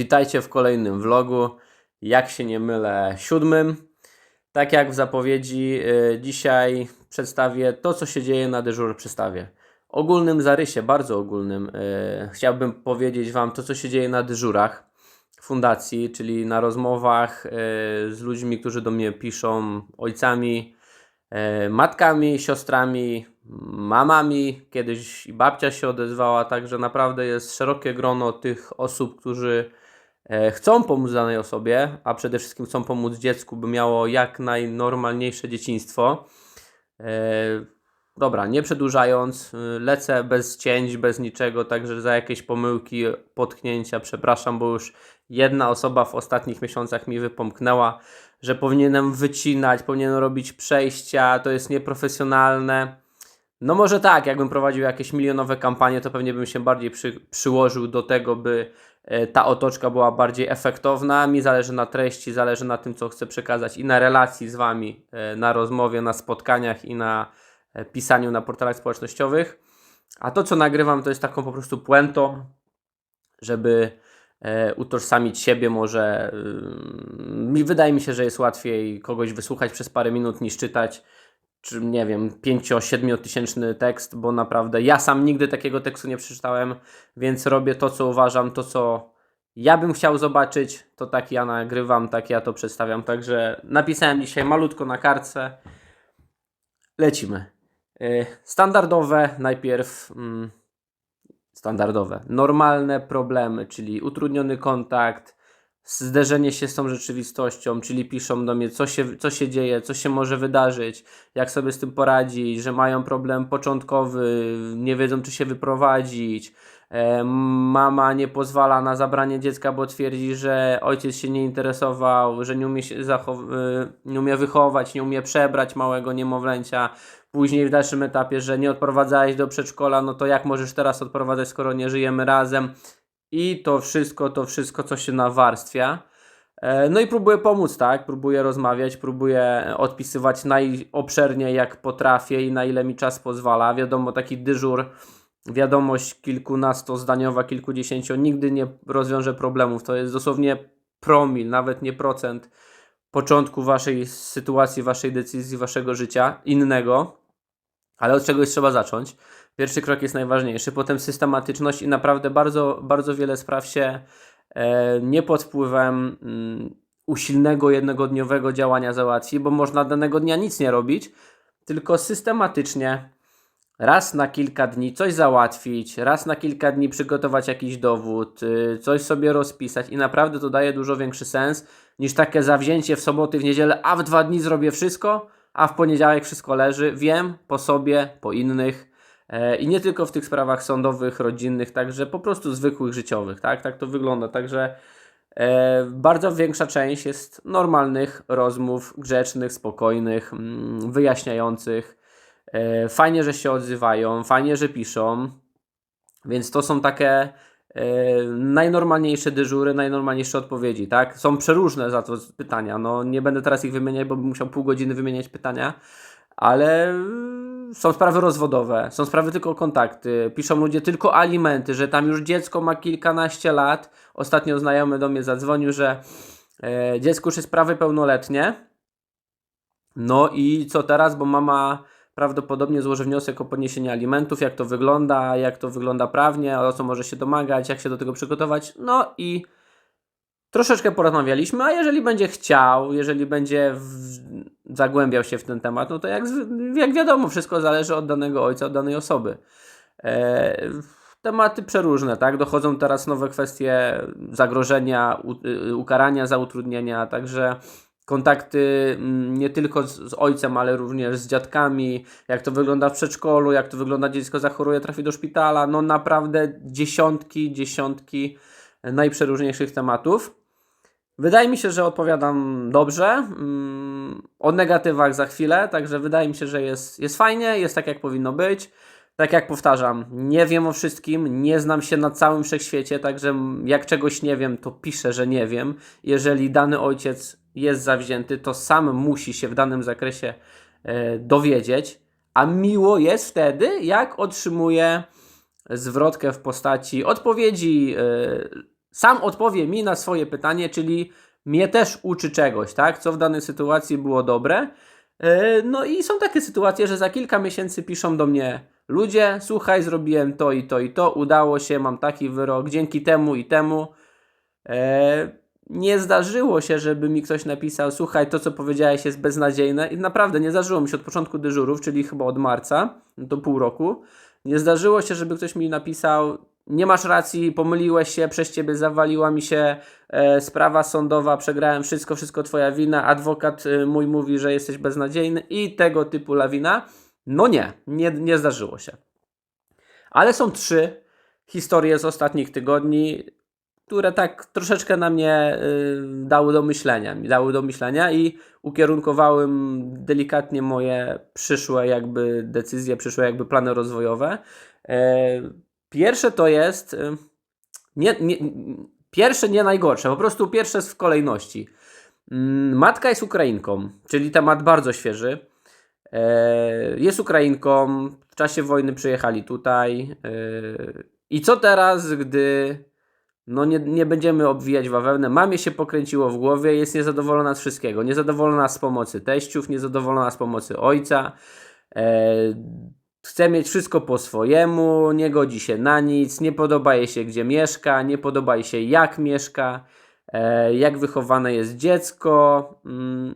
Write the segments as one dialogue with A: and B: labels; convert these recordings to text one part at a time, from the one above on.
A: Witajcie w kolejnym vlogu. Jak się nie mylę, siódmym. Tak jak w zapowiedzi, y, dzisiaj przedstawię to, co się dzieje na dyżur przystawie. Ogólnym zarysie, bardzo ogólnym, y, chciałbym powiedzieć Wam to, co się dzieje na dyżurach fundacji, czyli na rozmowach y, z ludźmi, którzy do mnie piszą, ojcami, matkami, siostrami, mamami. Kiedyś babcia się odezwała, także naprawdę jest szerokie grono tych osób, którzy chcą pomóc danej osobie, a przede wszystkim chcą pomóc dziecku, by miało jak najnormalniejsze dzieciństwo. E, Dobra, nie przedłużając, y, lecę bez cięć, bez niczego, także za jakieś pomyłki, potknięcia przepraszam, bo już jedna osoba w ostatnich miesiącach mi wypomknęła, że powinienem wycinać, powinienem robić przejścia, to jest nieprofesjonalne. No może tak, jakbym prowadził jakieś milionowe kampanie, to pewnie bym się bardziej przy, przyłożył do tego, by e, ta otoczka była bardziej efektowna. Mi zależy na treści, zależy na tym, co chcę przekazać i na relacji z Wami, e, na rozmowie, na spotkaniach i na e, pisaniu na portalach społecznościowych. A to, co nagrywam, to jest taką po prostu puentą, żeby e, utożsamić siebie może. wydaje mi się, że jest łatwiej kogoś wysłuchać przez parę minut niż czytać czy nie wiem, 5-7 tysięczny tekst, bo naprawdę ja sam nigdy takiego tekstu nie przeczytałem, więc robię to, co uważam, to, co ja bym chciał zobaczyć, to tak ja nagrywam, tak ja to przedstawiam. Także napisałem dzisiaj malutko na kartce. Lecimy. Y, Standardowe najpierw. mm, Standardowe. Normalne problemy, czyli utrudniony kontakt, zderzenie się z tą rzeczywistością, czyli piszą do mnie, co się, co się dzieje, co się może wydarzyć, jak sobie z tym poradzić, że mają problem początkowy, nie wiedzą, czy się wyprowadzić. E, mama nie pozwala na zabranie dziecka, bo twierdzi, że ojciec się nie interesował, że nie umie, się y, nie umie wychować, nie umie przebrać małego niemowlęcia. Później w dalszym etapie, że nie odprowadzałeś do przedszkola, no to jak możesz teraz odprowadzać, skoro nie żyjemy razem? I to wszystko, to wszystko, co się nawarstwia. E, No i próbuję pomóc, tak? Próbuję rozmawiać, próbuję odpisywać najobszerniej jak potrafię i na ile mi czas pozwala. Wiadomo, taki dyżur, wiadomość kilkunastozdaniowa, kilkudziesięcio nigdy nie rozwiąże problemów. To jest dosłownie promil, nawet nie procent początku waszej sytuacji, waszej decyzji, waszego życia innego. Ale od czegoś trzeba zacząć. Pierwszy krok jest najważniejszy, potem systematyczność i naprawdę bardzo, bardzo wiele spraw się e, nie pod wpływem mm, usilnego, jednogodniowego działania załatwi, bo można danego dnia nic nie robić, tylko systematycznie raz na kilka dni coś załatwić, raz na kilka dni przygotować jakiś dowód, y, coś sobie rozpisać i naprawdę to daje dużo większy sens niż takie zawzięcie w soboty, w niedzielę, a w dwa dni zrobię wszystko, a w poniedziałek wszystko leży. Wiem po sobie, po innych. E, I nie tylko w tych sprawach sądowych, rodzinnych, także po prostu zwykłych, życiowych, tak? Tak to wygląda. Także e, bardzo większa część jest normalnych rozmów, grzecznych, spokojnych, mm, wyjaśniających. E, fajnie, że się odzywają, fajnie, że piszą. Więc to są takie e, najnormalniejsze dyżury, najnormalniejsze odpowiedzi, tak? Są przeróżne za to pytania. No nie będę teraz ich wymieniać, bo bym musiał pół godziny wymieniać pytania, ale są sprawy rozwodowe, są sprawy tylko kontakty, piszą ludzie tylko alimenty, że tam już dziecko ma kilkanaście lat. Ostatnio znajomy do mnie zadzwonił, że e, dziecku już jest prawie pełnoletnie. No i co teraz, bo mama prawdopodobnie złoży wniosek o podniesienie alimentów, jak to wygląda, jak to wygląda prawnie, o co może się domagać, jak się do tego przygotować. No i troszeczkę porozmawialiśmy, a jeżeli będzie chciał, jeżeli będzie w, zagłębiał się w ten temat, no to jak, jak wiadomo, wszystko zależy od danego ojca, od danej osoby. E, tematy przeróżne, tak? Dochodzą teraz nowe kwestie zagrożenia, u, y, ukarania za utrudnienia, także kontakty mm, nie tylko z, z ojcem, ale również z dziadkami, jak to wygląda w przedszkolu, jak to wygląda dziecko zachoruje, trafi do szpitala, no naprawdę dziesiątki, dziesiątki najprzeróżniejszych tematów. Wydaje mi się, że odpowiadam dobrze. Mm, O negatywach za chwilę, także wydaje mi się, że jest, jest fajnie, jest tak jak powinno być. Tak jak powtarzam, nie wiem o wszystkim, nie znam się na całym wszechświecie, także jak czegoś nie wiem, to piszę, że nie wiem. Jeżeli dany ojciec jest zawzięty, to sam musi się w danym zakresie e, dowiedzieć, a miło jest wtedy, jak otrzymuje zwrotkę w postaci odpowiedzi e, sam odpowie mi na swoje pytanie, czyli mnie też uczy czegoś, tak? Co w danej sytuacji było dobre. E, No i są takie sytuacje, że za kilka miesięcy piszą do mnie ludzie, słuchaj, zrobiłem to i to i to, udało się, mam taki wyrok, dzięki temu i temu. E, nie zdarzyło się, żeby mi ktoś napisał, słuchaj, to co powiedziałeś jest beznadziejne i naprawdę nie zdarzyło mi się od początku dyżurów, czyli chyba od marca, do pół roku, nie zdarzyło się, żeby ktoś mi napisał, nie masz racji, pomyliłeś się, przez ciebie zawaliła mi się e, sprawa sądowa, przegrałem wszystko, wszystko twoja wina, adwokat e, mój mówi, że jesteś beznadziejny i tego typu lawina. No nie, nie, nie zdarzyło się. Ale są trzy historie z ostatnich tygodni, które tak troszeczkę na mnie y, dały do myślenia, dały do myślenia i ukierunkowały delikatnie moje przyszłe jakby decyzje, przyszłe jakby plany rozwojowe. E, Pierwsze to jest y, nie, nie, pierwsze nie najgorsze, po prostu pierwsze jest w kolejności. Mm, Matka jest Ukrainką, czyli temat bardzo świeży. E, Jest Ukrainką, w czasie wojny przyjechali tutaj. e, I co teraz, gdy no nie, nie będziemy obwijać bawełnę. Mamie się pokręciło w głowie, jest niezadowolona z wszystkiego. Niezadowolona z pomocy teściów, niezadowolona z pomocy ojca. E, chce mieć wszystko po swojemu, nie godzi się na nic, nie podoba jej się gdzie mieszka, nie podoba jej się jak mieszka, e, jak wychowane jest dziecko. Mm,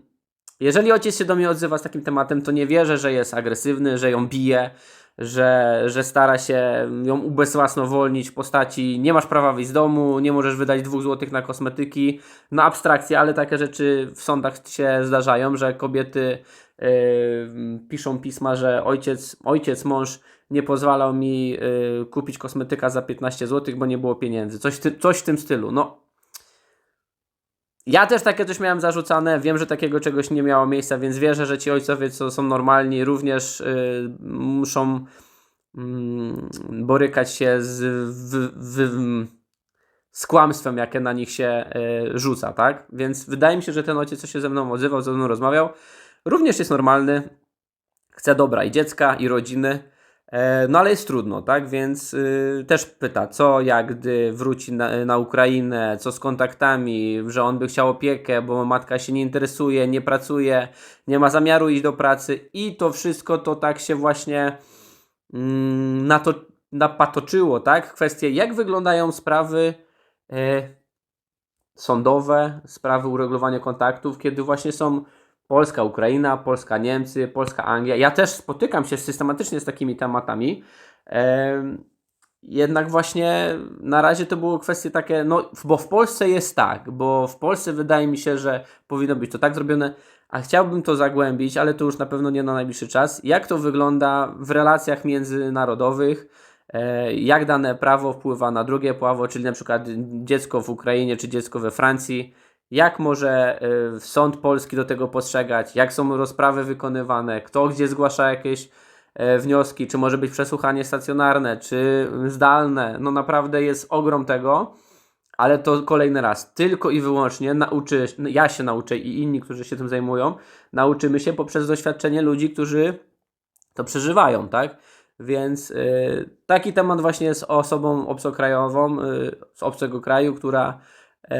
A: jeżeli ojciec się do mnie odzywa z takim tematem, to nie wierzę, że jest agresywny, że ją bije, że, że stara się ją ubezwłasnowolnić w postaci nie masz prawa wyjść z domu, nie możesz wydać dwóch złotych na kosmetyki, na abstrakcję, ale takie rzeczy w sądach się zdarzają, że kobiety piszą pisma, że ojciec, ojciec, mąż nie pozwalał mi yy, kupić kosmetyka za 15 złotych, bo nie było pieniędzy. Coś, ty, coś w tym stylu. No, ja też takie coś miałem zarzucane. Wiem, że takiego czegoś nie miało miejsca, więc wierzę, że ci ojcowie, co są normalni, również y, muszą mm, borykać się z, w, w, z kłamstwem, jakie na nich się y, rzuca, tak? Więc wydaje mi się, że ten ojciec, co się ze mną odzywał, ze mną rozmawiał, również jest normalny. Chce dobra i dziecka, i rodziny. E, No ale jest trudno, tak? Więc y, też pyta, co jak gdy wróci na, na Ukrainę, co z kontaktami, że on by chciał opiekę, bo matka się nie interesuje, nie pracuje, nie ma zamiaru iść do pracy i to wszystko to tak się właśnie mm, na to napatoczyło, tak? Kwestie, jak wyglądają sprawy e, sądowe, sprawy uregulowania kontaktów, kiedy właśnie są Polska, Ukraina, Polska, Niemcy, Polska, Anglia. Ja też spotykam się systematycznie z takimi tematami. Em, Jednak właśnie na razie to były kwestie takie, no bo w Polsce jest tak, bo w Polsce wydaje mi się, że powinno być to tak zrobione, a chciałbym to zagłębić, ale to już na pewno nie na najbliższy czas. Jak to wygląda w relacjach międzynarodowych, e, jak dane prawo wpływa na drugie prawo, czyli na przykład dziecko w Ukrainie czy dziecko we Francji, jak może y, sąd polski do tego postrzegać, jak są rozprawy wykonywane, kto gdzie zgłasza jakieś e, wnioski, czy może być przesłuchanie stacjonarne, czy zdalne. No naprawdę jest ogrom tego, ale to kolejny raz, tylko i wyłącznie nauczy, ja się nauczę i inni, którzy się tym zajmują, nauczymy się poprzez doświadczenie ludzi, którzy to przeżywają, tak? Więc y, taki temat właśnie jest osobą obcokrajową, y, z obcego kraju, która y,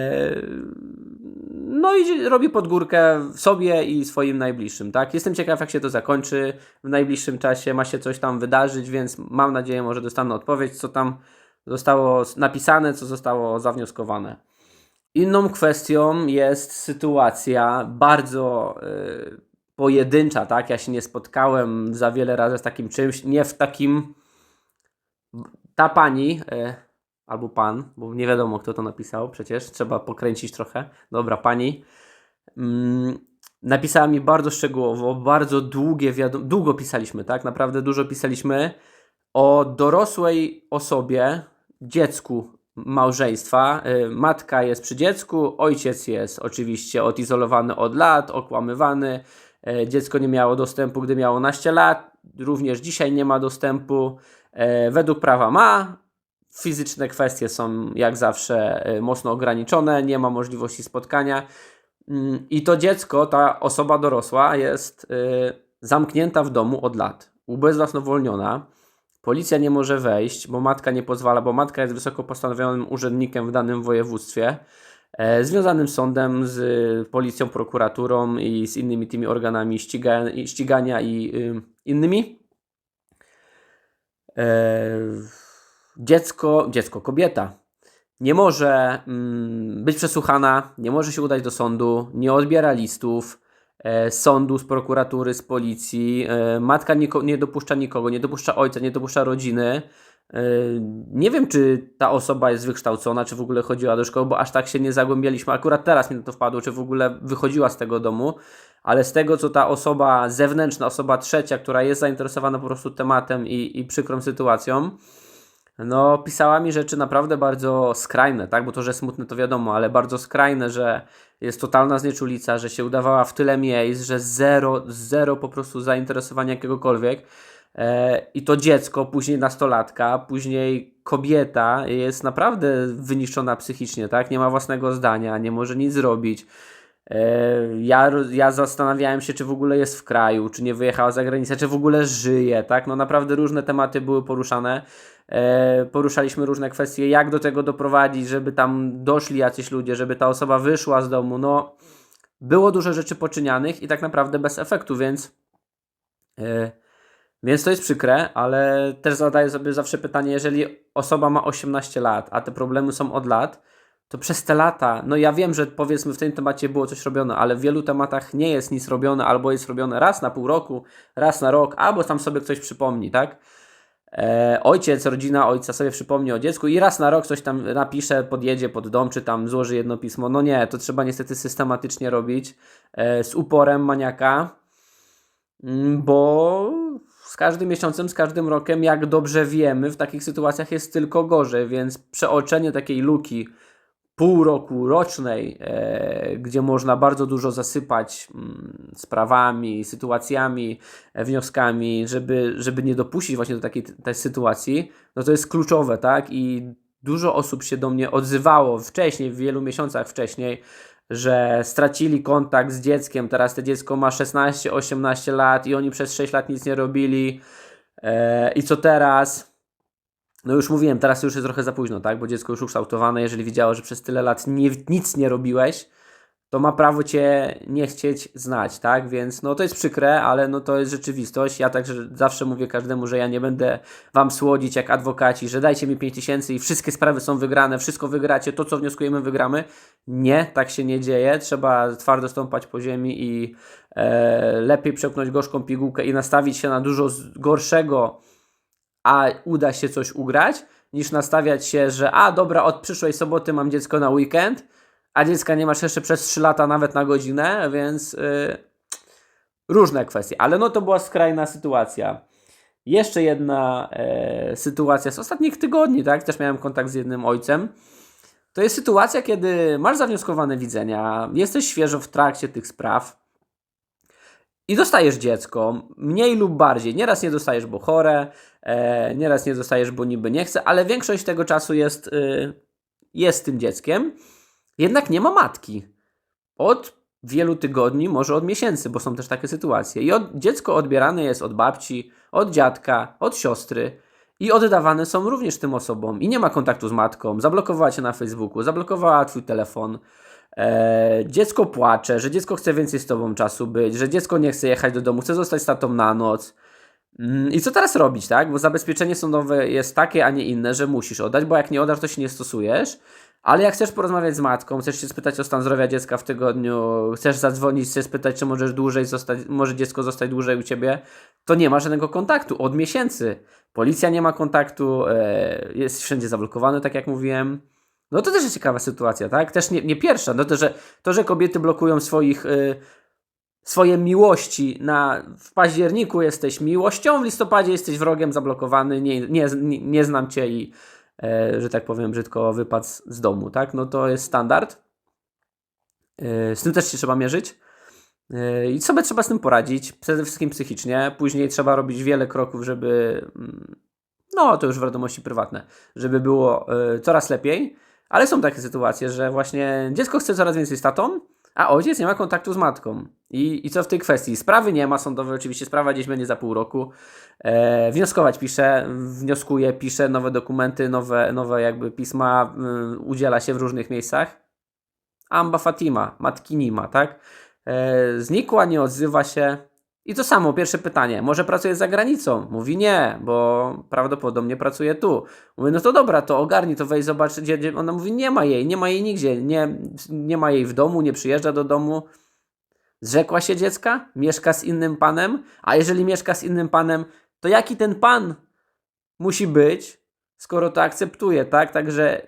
A: no i robi podgórkę sobie i swoim najbliższym, tak? Jestem ciekaw, jak się to zakończy w najbliższym czasie, ma się coś tam wydarzyć, więc mam nadzieję, może dostanę odpowiedź, co tam zostało napisane, co zostało zawnioskowane. Inną kwestią jest sytuacja bardzo y, pojedyncza, tak? Ja się nie spotkałem za wiele razy z takim czymś, nie w takim. Ta pani, y, albo pan, bo nie wiadomo kto to napisał, przecież trzeba pokręcić trochę. Dobra, pani. Mm, napisała mi bardzo szczegółowo, bardzo długie wiadom- długo pisaliśmy, tak? Naprawdę dużo pisaliśmy o dorosłej osobie, dziecku małżeństwa. Y, Matka jest przy dziecku, ojciec jest oczywiście odizolowany od lat, okłamywany. Y, Dziecko nie miało dostępu, gdy miało naście lat. Również dzisiaj nie ma dostępu. Y, Według prawa ma. Fizyczne kwestie są jak zawsze y, mocno ograniczone, nie ma możliwości spotkania. Mm, I to dziecko, ta osoba dorosła jest y, zamknięta w domu od lat, ubezwłasnowolniona Policja nie może wejść, bo matka nie pozwala, bo matka jest wysoko postanowionym urzędnikiem w danym województwie, e, związanym z sądem, z policją, prokuraturą i z innymi tymi organami ścigania i y, innymi. E, dziecko, dziecko, kobieta nie może mm, być przesłuchana, nie może się udać do sądu, nie odbiera listów e, sądu, z prokuratury, z policji. E, matka nie dopuszcza nikogo, nie dopuszcza ojca, nie dopuszcza rodziny. E, nie wiem, czy ta osoba jest wykształcona, czy w ogóle chodziła do szkoły, bo aż tak się nie zagłębialiśmy. Akurat teraz mi na to wpadło, czy w ogóle wychodziła z tego domu, ale z tego, co ta osoba zewnętrzna, osoba trzecia, która jest zainteresowana po prostu tematem i, i przykrą sytuacją, no, pisała mi rzeczy naprawdę bardzo skrajne, tak? Bo to, że smutne, to wiadomo, ale bardzo skrajne, że jest totalna znieczulica, że się udawała w tyle miejsc, że zero, zero po prostu zainteresowania jakiegokolwiek. E, I to dziecko, później nastolatka, później kobieta jest naprawdę wyniszczona psychicznie, tak? Nie ma własnego zdania, nie może nic zrobić. E, Ja, ja zastanawiałem się, czy w ogóle jest w kraju, czy nie wyjechała za granicę, czy w ogóle żyje, tak? No naprawdę różne tematy były poruszane. E, Poruszaliśmy różne kwestie, jak do tego doprowadzić, żeby tam doszli jacyś ludzie, żeby ta osoba wyszła z domu. No, było dużo rzeczy poczynianych i tak naprawdę bez efektu, więc. e, Więc to jest przykre, ale też zadaję sobie zawsze pytanie, jeżeli osoba ma 18 lat, a te problemy są od lat, to przez te lata, no ja wiem, że powiedzmy w tym temacie było coś robione, ale w wielu tematach nie jest nic robione, albo jest robione raz na pół roku, raz na rok, albo tam sobie ktoś przypomni, tak? E, ojciec, rodzina ojca sobie przypomni o dziecku i raz na rok coś tam napisze, podjedzie pod dom, czy tam złoży jedno pismo. No nie, to trzeba niestety systematycznie robić e, z uporem maniaka, Mm, bo z każdym miesiącem, z każdym rokiem, jak dobrze wiemy, w takich sytuacjach jest tylko gorzej, więc przeoczenie takiej luki pół roku rocznej, e, gdzie można bardzo dużo zasypać mm, sprawami, sytuacjami, e, wnioskami, żeby, żeby nie dopuścić właśnie do takiej tej sytuacji, no to jest kluczowe, tak? I dużo osób się do mnie odzywało wcześniej, w wielu miesiącach wcześniej, że stracili kontakt z dzieckiem, teraz to dziecko ma 16-18 lat i oni przez 6 lat nic nie robili e, i co teraz? No już mówiłem, teraz już jest trochę za późno, tak? Bo dziecko już ukształtowane, jeżeli widziało, że przez tyle lat nie, nic nie robiłeś, to ma prawo cię nie chcieć znać, tak? Więc no to jest przykre, ale no to jest rzeczywistość. Ja także zawsze mówię każdemu, że ja nie będę wam słodzić jak adwokaci, że dajcie mi 5 tysięcy i wszystkie sprawy są wygrane, wszystko wygracie, to co wnioskujemy wygramy. Nie, tak się nie dzieje. Trzeba twardo stąpać po ziemi i e, lepiej przepchnąć gorzką pigułkę i nastawić się na dużo gorszego a uda się coś ugrać, niż nastawiać się, że a dobra, od przyszłej soboty mam dziecko na weekend, a dziecka nie masz jeszcze przez 3 lata nawet na godzinę, więc yy, różne kwestie. Ale no to była skrajna sytuacja. Jeszcze jedna e, sytuacja z ostatnich tygodni, tak? Też miałem kontakt z jednym ojcem. To jest sytuacja, kiedy masz zawnioskowane widzenia, jesteś świeżo w trakcie tych spraw, i dostajesz dziecko, mniej lub bardziej. Nieraz nie dostajesz, bo chore, e, nieraz nie dostajesz, bo niby nie chce, ale większość tego czasu jest, y, jest tym dzieckiem. Jednak nie ma matki. Od wielu tygodni, może od miesięcy, bo są też takie sytuacje. I od, dziecko odbierane jest od babci, od dziadka, od siostry. I oddawane są również tym osobom. I nie ma kontaktu z matką. Zablokowała cię na Facebooku, zablokowała twój telefon. E, dziecko płacze, że dziecko chce więcej z tobą czasu być, że dziecko nie chce jechać do domu, chce zostać z tatą na noc. Mm, I co teraz robić, tak? Bo zabezpieczenie sądowe jest takie, a nie inne, że musisz oddać, bo jak nie oddasz, to się nie stosujesz. Ale jak chcesz porozmawiać z matką, chcesz się spytać o stan zdrowia dziecka w tygodniu, chcesz zadzwonić, chcesz spytać, czy możesz dłużej zostać, może dziecko zostać dłużej u ciebie, to nie ma żadnego kontaktu od miesięcy. Policja nie ma kontaktu, e, jest wszędzie zablokowane, tak jak mówiłem. No to też jest ciekawa sytuacja, tak? Też nie, nie pierwsza. No to, że, to, że kobiety blokują swoich, y, swoje miłości na, w październiku jesteś miłością, w listopadzie jesteś wrogiem zablokowany, nie, nie, nie, znam cię i, e, że tak powiem brzydko, wypadł z- domu, tak? No to jest standard. E, z tym też się trzeba mierzyć. E, I sobie trzeba z tym poradzić, przede wszystkim psychicznie. Później trzeba robić wiele kroków, żeby, mm, no to już wiadomości prywatne, żeby było coraz lepiej. Ale są takie sytuacje, że właśnie dziecko chce coraz więcej z tatą, a ojciec nie ma kontaktu z matką. I, I co w tej kwestii? Sprawy nie ma sądowej, oczywiście sprawa gdzieś będzie za pół roku. E, wnioskować pisze, wnioskuje, pisze nowe dokumenty, nowe, nowe jakby pisma, y, udziela się w różnych miejscach. Amba Fatima, matki Nima, tak? E, znikła, nie odzywa się. I to samo, pierwsze pytanie. Może pracuje za granicą? Mówi nie, bo prawdopodobnie pracuje tu. Mówię, no to dobra, to ogarnij, to weź zobacz, gdzie, gdzie. Ona mówi, nie ma jej, nie ma jej nigdzie, nie, nie ma jej w domu, nie przyjeżdża do domu. Zrzekła się dziecka, mieszka z innym panem, a jeżeli mieszka z innym panem, to jaki ten pan musi być, skoro to akceptuje, tak? Także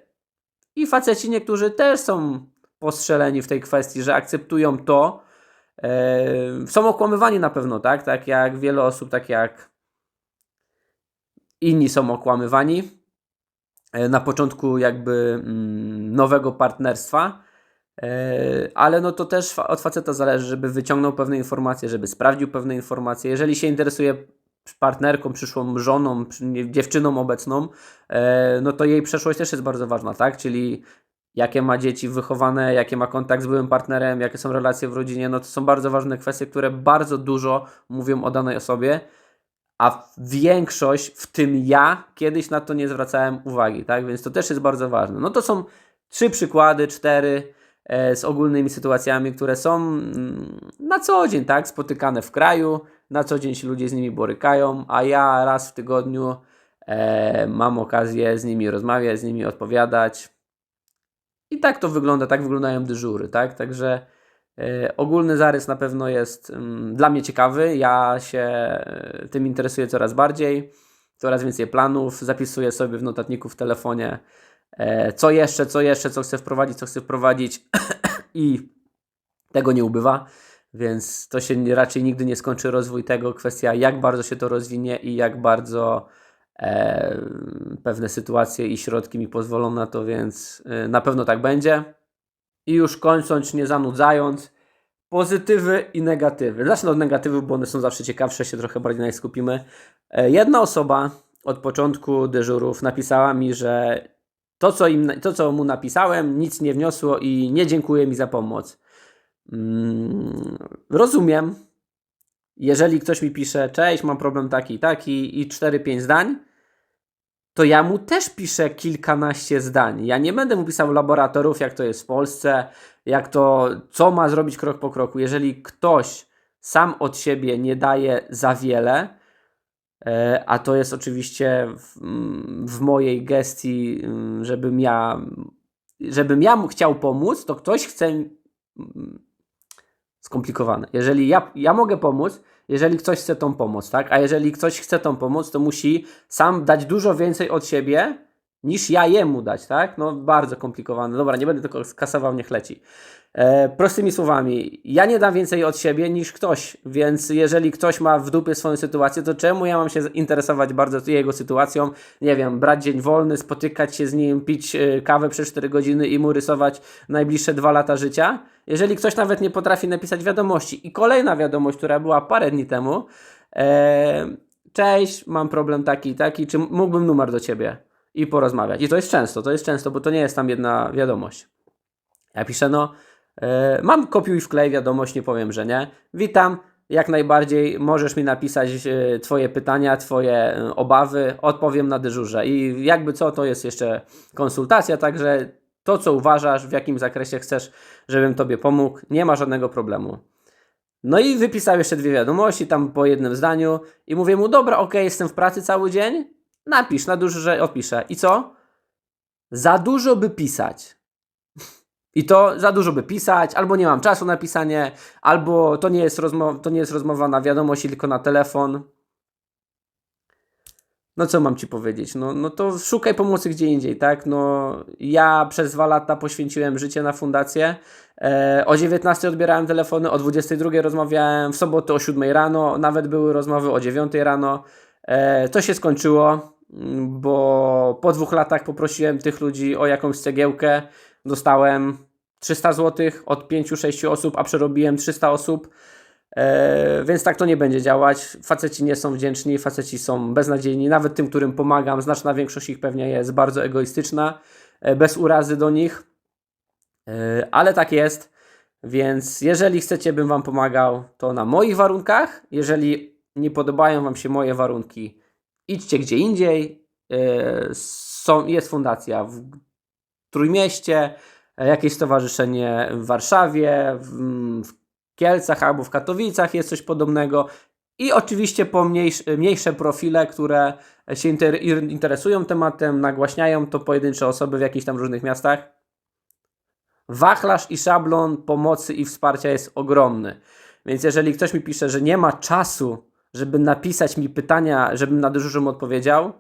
A: i faceci niektórzy też są postrzeleni w tej kwestii, że akceptują to. E, są okłamywani na pewno, tak? Tak jak wiele osób, tak jak inni są okłamywani e, na początku jakby mm, nowego partnerstwa. E, ale no to też od faceta zależy, żeby wyciągnął pewne informacje, żeby sprawdził pewne informacje. Jeżeli się interesuje partnerką, przyszłą żoną, dziewczyną obecną, no to jej przeszłość też jest bardzo ważna, tak? Czyli jakie ma dzieci wychowane, jakie ma kontakt z byłym partnerem, jakie są relacje w rodzinie, no to są bardzo ważne kwestie, które bardzo dużo mówią o danej osobie, a większość, w tym ja, kiedyś na to nie zwracałem uwagi, tak? Więc to też jest bardzo ważne. No to są trzy przykłady, cztery e, z ogólnymi sytuacjami, które są mm, na co dzień, tak? Spotykane w kraju, na co dzień się ludzie z nimi borykają, a ja raz w tygodniu e, mam okazję z nimi rozmawiać, z nimi odpowiadać. I tak to wygląda, tak wyglądają dyżury, tak? Także e, ogólny zarys na pewno jest mm, dla mnie ciekawy. Ja się e, tym interesuję coraz bardziej, coraz więcej planów, zapisuję sobie w notatniku w telefonie, e, co jeszcze, co jeszcze, co chcę wprowadzić, co chcę wprowadzić i tego nie ubywa. Więc to się raczej nigdy nie skończy rozwój tego. Kwestia, jak bardzo się to rozwinie i jak bardzo e, pewne sytuacje i środki mi pozwolą na to, więc e, na pewno tak będzie. I już kończąc, nie zanudzając, pozytywy i negatywy. Zacznę od negatywów, bo one są zawsze ciekawsze, się trochę bardziej na nich skupimy. E, jedna osoba od początku dyżurów napisała mi, że to co, im, to, co mu napisałem, nic nie wniosło i nie dziękuję mi za pomoc. Mm, rozumiem, jeżeli ktoś mi pisze, cześć, mam problem taki i taki i 4-5 zdań, to ja mu też piszę kilkanaście zdań. Ja nie będę mu pisał laboratorów, jak to jest w Polsce, jak to, co ma zrobić krok po kroku. Jeżeli ktoś sam od siebie nie daje za wiele, e, a to jest oczywiście w, w mojej gestii, mm, żebym ja, żebym ja chciał pomóc, to ktoś chce mm, skomplikowane. Jeżeli ja, ja mogę pomóc, jeżeli ktoś chce tą pomoc, tak? A jeżeli ktoś chce tą pomoc, to musi sam dać dużo więcej od siebie, niż ja jemu dać, tak? No bardzo komplikowane. Dobra, nie będę tylko skasował, niech leci. E, prostymi słowami, ja nie dam więcej od siebie niż ktoś, więc jeżeli ktoś ma w dupie swoją sytuację, to czemu ja mam się interesować bardzo jego sytuacją? Nie wiem, brać dzień wolny, spotykać się z nim, pić e, kawę przez 4 godziny i mu rysować najbliższe dwa lata życia? Jeżeli ktoś nawet nie potrafi napisać wiadomości. I kolejna wiadomość, która była parę dni temu. E, cześć, mam problem taki i taki, czy mógłbym numer do ciebie i porozmawiać? I to jest często, to jest często, bo to nie jest tam jedna wiadomość. Ja piszę, no, mam kopiuj wklej wiadomość, nie powiem, że nie. Witam, jak najbardziej możesz mi napisać e, Twoje pytania, Twoje e, obawy, odpowiem na dyżurze. I jakby co, to jest jeszcze konsultacja, także to, co uważasz, w jakim zakresie chcesz, żebym Tobie pomógł, nie ma żadnego problemu. No i wypisał jeszcze dwie wiadomości, tam po jednym zdaniu i mówię mu, dobra, okej, jestem w pracy cały dzień, napisz, na dużo, że odpiszę. I co? Za dużo by pisać. I to za dużo by pisać, albo nie mam czasu na pisanie, albo to nie jest, rozmo- to nie jest rozmowa na wiadomość, tylko na telefon. No co mam ci powiedzieć? No, no to szukaj pomocy gdzie indziej, tak? No ja przez dwa lata poświęciłem życie na fundację. E, o 19 odbierałem telefony, o 22 rozmawiałem, w sobotę o 7 rano, nawet były rozmowy o 9 rano. E, to się skończyło, bo po dwóch latach poprosiłem tych ludzi o jakąś cegiełkę. Dostałem 300 zł od 5-6 osób, a przerobiłem 300 osób. E, więc tak to nie będzie działać. Faceci nie są wdzięczni, faceci są beznadziejni. Nawet tym, którym pomagam, znaczna większość ich pewnie jest bardzo egoistyczna, e, bez urazy do nich. E, ale tak jest, Więc jeżeli chcecie, bym Wam pomagał, to na moich warunkach. Jeżeli nie podobają Wam się moje warunki, idźcie gdzie indziej. Yy, Są, jest fundacja w Trójmieście, e, jakieś stowarzyszenie w Warszawie, w, w Kielcach albo w Katowicach jest coś podobnego. I oczywiście po mniejsz, mniejsze profile, które się inter, interesują tematem, nagłaśniają to pojedyncze osoby w jakichś tam różnych miastach. Wachlarz i szablon pomocy i wsparcia jest ogromny. Więc jeżeli ktoś mi pisze, że nie ma czasu, żeby napisać mi pytania, żebym na dyżurze odpowiedział,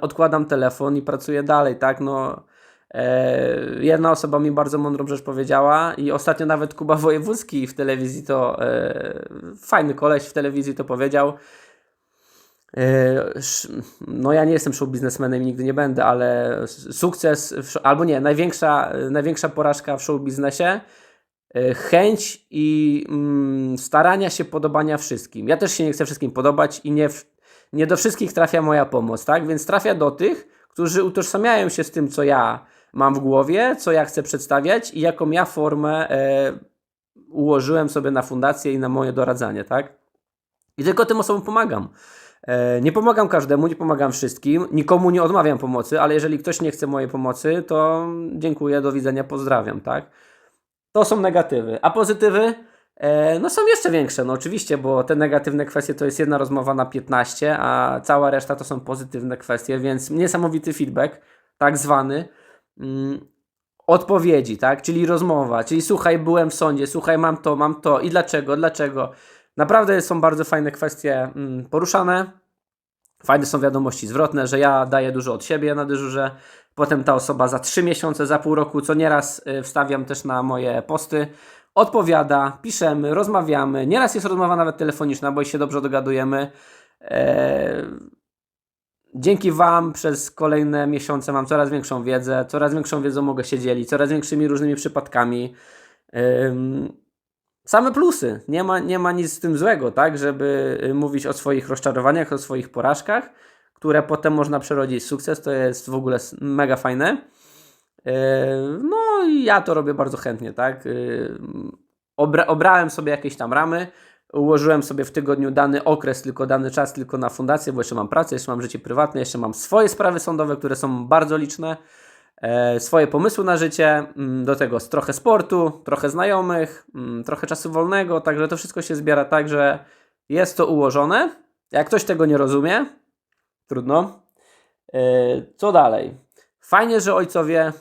A: odkładam telefon i pracuję dalej, tak? No, jedna osoba mi bardzo mądrą rzecz powiedziała i ostatnio nawet Kuba Wojewódzki w telewizji to, e, fajny koleś w telewizji to powiedział, e, no ja nie jestem show biznesmenem i nigdy nie będę, ale sukces, w, albo nie, największa, największa porażka w show biznesie, e, chęć i mm, starania się podobania wszystkim. Ja też się nie chcę wszystkim podobać i nie, nie do wszystkich trafia moja pomoc, tak? Więc trafia do tych, którzy utożsamiają się z tym, co ja mam w głowie, co ja chcę przedstawiać i jaką ja formę e, ułożyłem sobie na fundację i na moje doradzanie, tak? I tylko tym osobom pomagam. E, Nie pomagam każdemu, nie pomagam wszystkim, nikomu nie odmawiam pomocy, ale jeżeli ktoś nie chce mojej pomocy, to dziękuję, do widzenia, pozdrawiam, tak? To są negatywy. A pozytywy? E, no są jeszcze większe, no oczywiście, bo te negatywne kwestie to jest jedna rozmowa na 15, a cała reszta to są pozytywne kwestie, więc niesamowity feedback, tak zwany. Mm, odpowiedzi, tak? Czyli rozmowa, czyli słuchaj, byłem w sądzie, słuchaj, mam to, mam to i dlaczego, dlaczego. Naprawdę są bardzo fajne kwestie mm, poruszane. Fajne są wiadomości zwrotne, że ja daję dużo od siebie na dyżurze. Potem ta osoba za 3 miesiące, za pół roku, co nieraz y, wstawiam też na moje posty, odpowiada, piszemy, rozmawiamy. Nieraz jest rozmowa nawet telefoniczna, bo się dobrze dogadujemy. Eee, Dzięki Wam przez kolejne miesiące mam coraz większą wiedzę, coraz większą wiedzą mogę się dzielić, coraz większymi różnymi przypadkami. Same plusy. Nie ma, nie ma nic z tym złego, tak? Żeby y, mówić o swoich rozczarowaniach, o swoich porażkach, które potem można przerodzić w sukces. To jest w ogóle mega fajne. No i ja to robię bardzo chętnie, tak? Obra obrałem sobie jakieś tam ramy, ułożyłem sobie w tygodniu dany okres, tylko dany czas tylko na fundację, bo jeszcze mam pracę, jeszcze mam życie prywatne, jeszcze mam swoje sprawy sądowe, które są bardzo liczne, e, swoje pomysły na życie, mm, do tego trochę sportu, trochę znajomych, mm, trochę czasu wolnego, także to wszystko się zbiera tak, że jest to ułożone. Jak ktoś tego nie rozumie, trudno. E, Co dalej? Fajnie, że ojcowie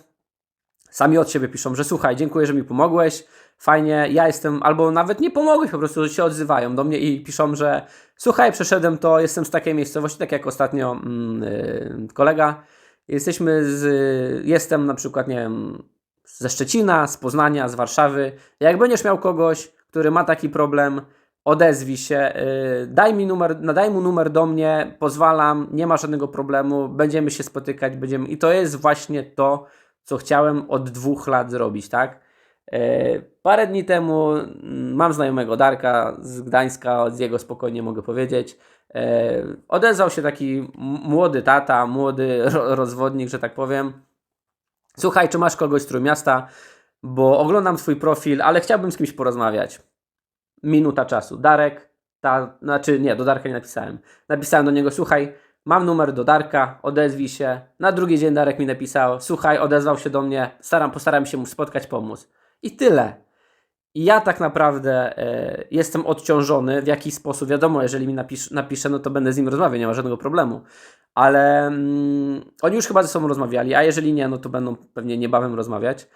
A: sami od siebie piszą, że słuchaj, dziękuję, że mi pomogłeś, fajnie, ja jestem, albo nawet nie pomogłeś, po prostu się odzywają do mnie i piszą, że słuchaj, przeszedłem to, jestem z takiej miejscowości, tak jak ostatnio mm, y, kolega, jesteśmy z, jestem na przykład, nie wiem, ze Szczecina, z Poznania, z Warszawy, jak będziesz miał kogoś, który ma taki problem, odezwij się, y, daj mi numer, nadaj mu numer do mnie, pozwalam, nie ma żadnego problemu, będziemy się spotykać, będziemy, i to jest właśnie to, co chciałem od dwóch lat zrobić, tak? E, Parę dni temu mm, mam znajomego Darka z Gdańska, z jego spokojnie mogę powiedzieć. E, Odezwał się taki młody tata, młody ro- rozwodnik, że tak powiem. Słuchaj, czy masz kogoś z Trójmiasta? Bo oglądam Twój profil, ale chciałbym z kimś porozmawiać. Minuta czasu. Darek, ta, znaczy nie, do Darka nie napisałem. Napisałem do niego, słuchaj, mam numer do Darka, odezwij się. Na drugi dzień Darek mi napisał, słuchaj, odezwał się do mnie, staram, postaram się mu spotkać, pomóc. I tyle. I ja tak naprawdę e, jestem odciążony w jakiś sposób. Wiadomo, jeżeli mi napisz, napisze, no to będę z nim rozmawiał, nie ma żadnego problemu. Ale mm, oni już chyba ze sobą rozmawiali, a jeżeli nie, no to będą pewnie niebawem rozmawiać.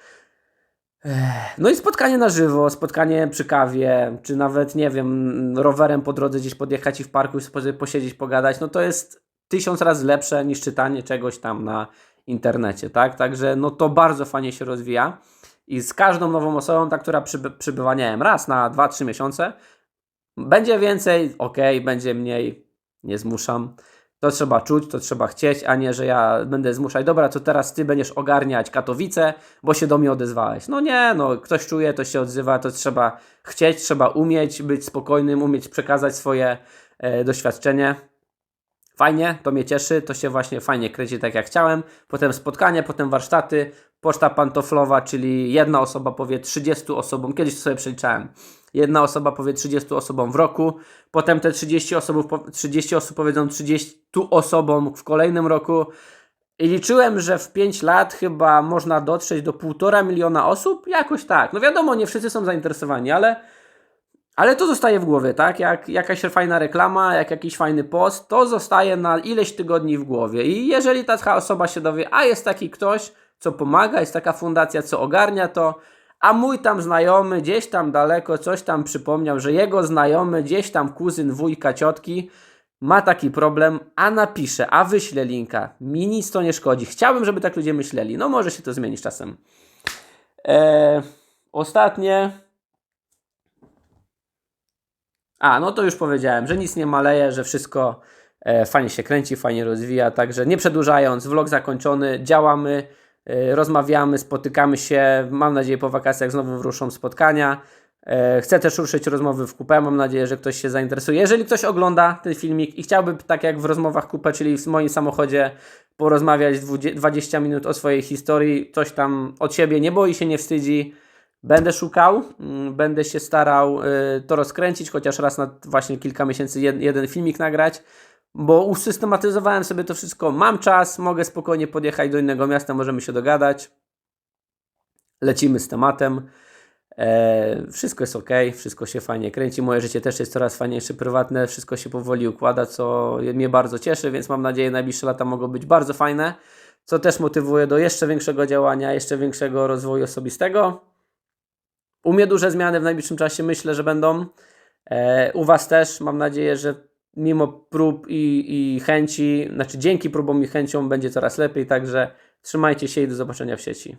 A: No i spotkanie na żywo, spotkanie przy kawie, czy nawet, nie wiem, rowerem po drodze gdzieś podjechać i w parku sobie posiedzieć, pogadać, no to jest tysiąc razy lepsze niż czytanie czegoś tam na internecie, tak? Także no to bardzo fajnie się rozwija. I z każdą nową osobą, ta, która przyby, przybywa, nie wiem, raz na 2-3 miesiące, będzie więcej, ok, będzie mniej, nie zmuszam. To trzeba czuć, to trzeba chcieć, a nie, że ja będę zmuszać. Dobra, to teraz ty będziesz ogarniać Katowice, bo się do mnie odezwałeś. No nie, no ktoś czuje, to się odzywa, to trzeba chcieć, trzeba umieć być spokojnym, umieć przekazać swoje e, doświadczenie. Fajnie, to mnie cieszy, to się właśnie fajnie kręci tak jak chciałem. Potem spotkania, potem warsztaty, poczta pantoflowa, czyli jedna osoba powie 30 osobom, kiedyś to sobie przeliczałem, jedna osoba powie 30 osobom w roku, potem te 30 osób, 30 osób powiedzą 30 osobom w kolejnym roku i liczyłem, że w 5 lat chyba można dotrzeć do 1,5 miliona osób, jakoś tak. No wiadomo, nie wszyscy są zainteresowani, ale ale to zostaje w głowie, tak? Jak jakaś fajna reklama, jak jakiś fajny post, to zostaje na ileś tygodni w głowie. I jeżeli taka osoba się dowie, a jest taki ktoś, co pomaga, jest taka fundacja, co ogarnia to, a mój tam znajomy gdzieś tam daleko coś tam przypomniał, że jego znajomy, gdzieś tam kuzyn, wujka, ciotki ma taki problem, a napisze, a wyślę linka. Mi nic to nie szkodzi. Chciałbym, żeby tak ludzie myśleli. No może się to zmienić czasem. Eee, ostatnie. A, no to już powiedziałem, że nic nie maleje, że wszystko e, fajnie się kręci, fajnie rozwija. Także nie przedłużając, vlog zakończony, działamy, e, rozmawiamy, spotykamy się. Mam nadzieję, po wakacjach znowu ruszą spotkania. E, chcę też ruszyć rozmowy w kupę. Mam nadzieję, że ktoś się zainteresuje. Jeżeli ktoś ogląda ten filmik i chciałby, tak jak w rozmowach kupę, czyli w moim samochodzie, porozmawiać 20 minut o swojej historii, coś tam od siebie, nie boi się, nie wstydzi. Będę szukał, mm, będę się starał y, to rozkręcić, chociaż raz na właśnie kilka miesięcy jed, jeden filmik nagrać, bo usystematyzowałem sobie to wszystko. Mam czas, mogę spokojnie podjechać do innego miasta, możemy się dogadać. Lecimy z tematem. E, wszystko jest ok, wszystko się fajnie kręci. Moje życie też jest coraz fajniejsze, prywatne, wszystko się powoli układa, co mnie bardzo cieszy, więc mam nadzieję, że najbliższe lata mogą być bardzo fajne, co też motywuje do jeszcze większego działania, jeszcze większego rozwoju osobistego. U mnie duże zmiany w najbliższym czasie myślę, że będą. E, u Was też mam nadzieję, że mimo prób i, i chęci, znaczy dzięki próbom i chęciom będzie coraz lepiej, także trzymajcie się i do zobaczenia w sieci.